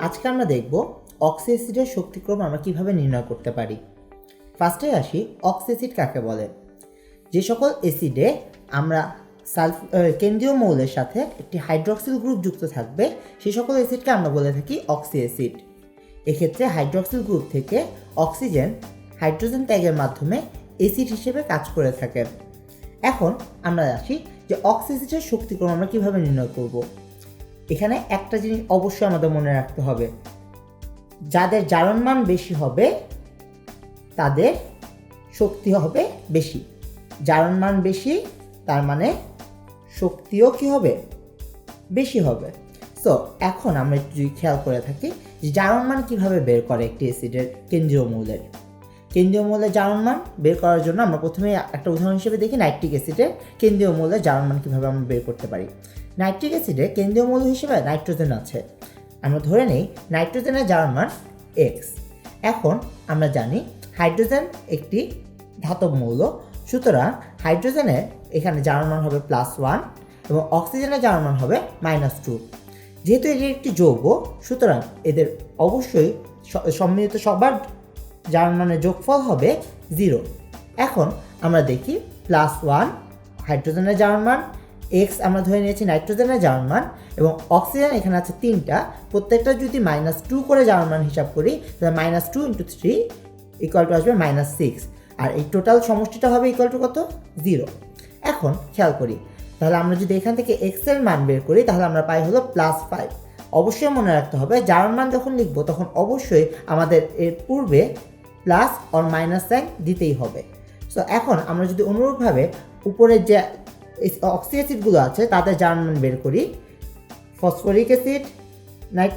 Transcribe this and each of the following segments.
আজকে আমরা দেখব অক্সি অ্যাসিডের শক্তিক্রম আমরা কীভাবে নির্ণয় করতে পারি। ফার্স্টে আসি অক্সি অ্যাসিড কাকে বলে? যে সকল অ্যাসিডে আমরা সালফ কেন্দ্রীয় মৌলের সাথে একটি হাইড্রক্সিল গ্রুপ যুক্ত থাকবে সেই সকল অ্যাসিডকে আমরা বলে থাকি অক্সি অ্যাসিড এক্ষেত্রে হাইড্রক্সিল গ্রুপ থেকে অক্সিজেন হাইড্রোজেন ত্যাগের মাধ্যমে অ্যাসিড হিসেবে কাজ করে থাকে। এখন আমরা আসি যে অক্সি অ্যাসিডের শক্তিক্রম আমরা কীভাবে নির্ণয় করব। এখানে একটা জিনিস অবশ্যই আমাদের মনে রাখতে হবে। যাদের জারণ মান বেশি হবে, তাদের শক্তি হবে বেশি। জারণ মান বেশি, তার মানে শক্তিও কি হবে? বেশি হবে। সো এখন আমরা একটু যদি খেয়াল করে থাকি যে জারণ মান কীভাবে বের করে একটি অ্যাসিডের কেন্দ্রীয় মৌলের কেন্দ্রীয় মৌলের জারণ মান বের করার জন্য আমরা প্রথমে একটা উদাহরণ হিসেবে দেখি, নাইট্রিক অ্যাসিডের কেন্দ্রীয় মৌলের জারণ মান কীভাবে আমরা বের করতে পারি। নাইট্রিক অ্যাসিডে কেন্দ্রীয় মৌল হিসেবে নাইট্রোজেন আছে। আমরা ধরে নেই নাইট্রোজেনের জারণ মান এক্স এখন আমরা জানি হাইড্রোজেন একটি ধাতব মৌল, সুতরাং হাইড্রোজেনের এখানে জারণ মান হবে প্লাস ওয়ান এবং অক্সিজেনের জারণ মান হবে মাইনাস টু যেহেতু এটি একটি যৌগ, সুতরাং এদের অবশ্যই সম্মিলিত সবার যার মানে যোগফল হবে জিরো এখন আমরা দেখি প্লাস ওয়ান হাইড্রোজেনের জারণ মান এক্স আমরা ধরে নিয়েছি নাইট্রোজেনের জারণ মান এবং অক্সিজেন এখানে আছে তিনটা। প্রত্যেকটা যদি মাইনাস টু করে জারণ মান হিসাব করি, তাহলে minus two into three equal to আসবে মাইনাস সিক্স আর এই টোটাল সমষ্টিটা হবে ইকুয়াল টু কত? জিরো এখন খেয়াল করি, তাহলে আমরা যদি এখান থেকে এক্সের মান বের করি, তাহলে আমরা পাই হলো প্লাস ফাইভ অবশ্যই মনে রাখতে হবে জারণ মান যখন লিখব, তখন অবশ্যই আমাদের এর পূর্বে প্লাস অর মাইনাস সাইন দিতেই হবে। সো এখন আমরা যদি অনুরূপভাবে উপরের যে অক্সি অ্যাসিডগুলো আছে তাদের জারণ মান বের করি। Phosphoric acid night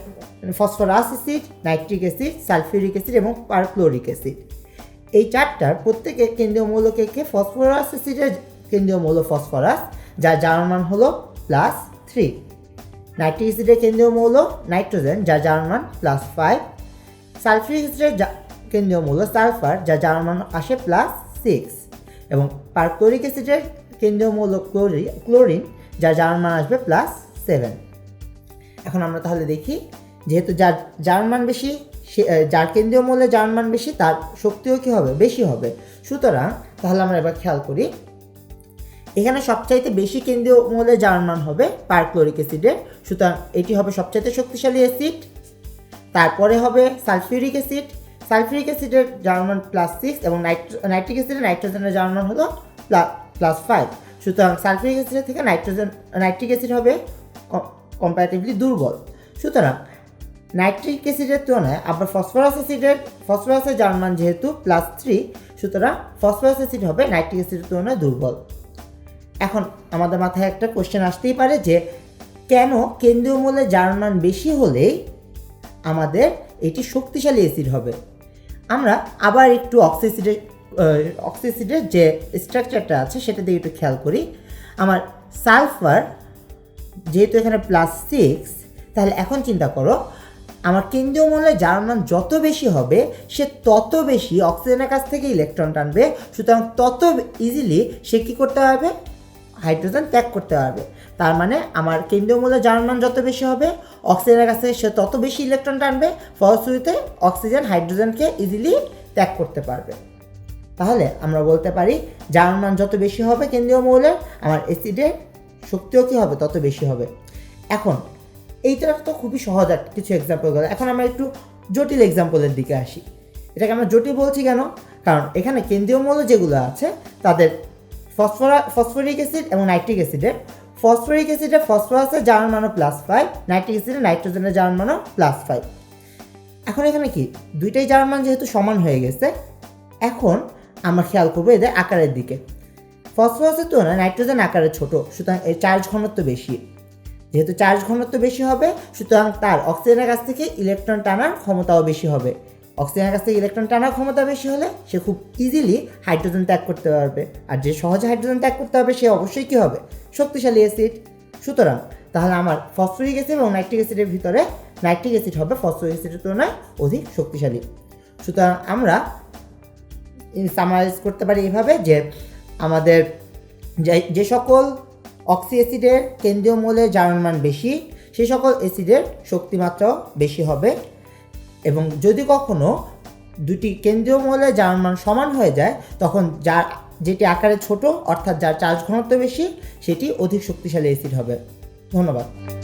phosphorous acid nitric acid sulphuric acid এবং পারক্লোরিক অ্যাসিড এই চারটার প্রত্যেকের কেন্দ্রীয় মৌলকে কে ফসফরাস অ্যাসিডের কেন্দ্রীয় মৌল ফসফরাস যার জার্মান হলো প্লাস থ্রি নাইট্রিক অ্যাসিডের কেন্দ্রীয় মৌল নাইট্রোজেন যার জার্মান প্লাস ফাইভ সালফিউরিক অ্যাসিডের কেন্দ্রীয় মৌল সালফার যার জার্মান আসে প্লাস সিক্স এবং পারক্লোরিক অ্যাসিডের কেন্দ্রীয় মৌল ক্লোরি ক্লোরিন, যার জারণ মান আসবে প্লাস সেভেন এখন আমরা তাহলে দেখি, যেহেতু যার যার মান বেশি, সে যার কেন্দ্রীয় মূল্যে যার মান বেশি, তার শক্তিও কী হবে? বেশি হবে। সুতরাং তাহলে আমরা এবার খেয়াল করি, এখানে সবচাইতে বেশি কেন্দ্রীয় মূল্যে যার মান হবে পারক্লোরিক অ্যাসিডের। সুতরাং এটি হবে সবচাইতে শক্তিশালী অ্যাসিড। তারপরে হবে সালফিউরিক অ্যাসিড। সালফিউরিক অ্যাসিডের যার মান প্লাস সিক্স এবং নাইট্রিক অ্যাসিডের নাইট্রোজেনের যার মান হলো প্লাস ফাইভ সুতরাং সালফিউরিক অ্যাসিডের থেকে নাইট্রোজেন, নাইট্রিক অ্যাসিড হবে কম্পারেটিভলি দুর্বল। সুতরাং নাইট্রিক অ্যাসিডের তুলনায় আবার ফসফরাস অ্যাসিডের ফসফরাসের জার্মান যেহেতু প্লাস থ্রি সুতরাং ফসফরাস অ্যাসিড হবে নাইট্রিক অ্যাসিডের তুলনায় দুর্বল। এখন আমাদের মাথায় একটা কোশ্চেন আসতেই পারে যে কেন কেন্দ্রীয় মূল্যে যার মান বেশি হলেই আমাদের এটি শক্তিশালী অ্যাসিড হবে? আমরা আবার একটু অক্সিসিডের অক্সিসিডের যে স্ট্রাকচারটা আছে, সেটা দিয়ে একটু খেয়াল করি। আমার সালফার যেহেতু এখানে প্লাস সিক্স তাহলে এখন চিন্তা করো, আমার কেন্দ্রীয় মূল্যে যার মান যত বেশি হবে, সে তত বেশি অক্সিজেনের কাছ থেকে ইলেকট্রন টানবে। সুতরাং তত ইজিলি সে কী করতে পারবে? হাইড্রোজেন ত্যাগ করতে পারবে। তার মানে আমার কেন্দ্রীয় মূল্যে যার মান যত বেশি হবে অক্সিজেনের কাছে সে তত বেশি ইলেকট্রন টানবে, ফলশ্রুতিতে অক্সিজেন হাইড্রোজেনকে ইজিলি ত্যাগ করতে পারবে। তাহলে আমরা বলতে পারি, যার মান যত বেশি হবে কেন্দ্রীয় মৌলের, আমার অ্যাসিডের শক্তিও কী হবে? তত বেশি হবে। এখন, এইটা তো খুবই সহজ একটা কিছু এক্সাম্পল গেল। এখন আমরা একটু জটিল এক্সাম্পলের দিকে আসি। এটাকে আমরা জটিল বলছি কেন? কারণ এখানে কেন্দ্রীয় মৌল যেগুলো আছে, তাদের ফসফরা ফসফরিক অ্যাসিড এবং নাইট্রিক অ্যাসিডের ফসফরিক অ্যাসিডে ফসফরাসের জারণ মানও প্লাস ফাইভ নাইট্রিক অ্যাসিডের নাইট্রোজেনের জারণ মানও প্লাস ফাইভ এখন এখানে কি? দুইটাই জারণ মান যেহেতু সমান হয়ে গেছে, এখন আমরা খেয়াল করব এদের আকারের দিকে। ফসফরাসের তুলনায় নাইট্রোজেন আকারে ছোট, সুতরাং এর চার্জ ঘনত্ব বেশি। যেহেতু চার্জ ঘনত্ব বেশি হবে, সুতরাং তার অক্সিজেনের কাছ থেকে ইলেকট্রন টানার ক্ষমতাও বেশি হবে। অক্সিজেনের কাছ থেকে ইলেকট্রন টানার ক্ষমতা বেশি হলে সে খুব ইজিলি হাইড্রোজেন ত্যাগ করতে পারবে। আর যে সহজে হাইড্রোজেন ত্যাগ করতে হবে সে অবশ্যই কী হবে? শক্তিশালী অ্যাসিড সুতরাং তাহলে আমার ফসফরিক অ্যাসিড এবং নাইট্রিক অ্যাসিডের ভিতরে নাইট্রিক অ্যাসিড হবে ফসফরিক অ্যাসিডের তুলনায় অধিক শক্তিশালী। সুতরাং আমরা সামারাইজ করতে পারি এভাবে যে আমাদের যে সকল অক্সি অ্যাসিডের কেন্দ্রীয় মৌলের জারণ মান বেশি সেই সকল অ্যাসিডের শক্তিমাত্রাও বেশি হবে। এবং যদি কখনো দুটি কেন্দ্রীয় মৌলের যার মান সমান হয়ে যায়, তখন যার, যেটি আকারে ছোট, অর্থাৎ যার চার্জ ঘনত্ব বেশি, সেটি অধিক শক্তিশালী অ্যাসিড হবে। ধন্যবাদ।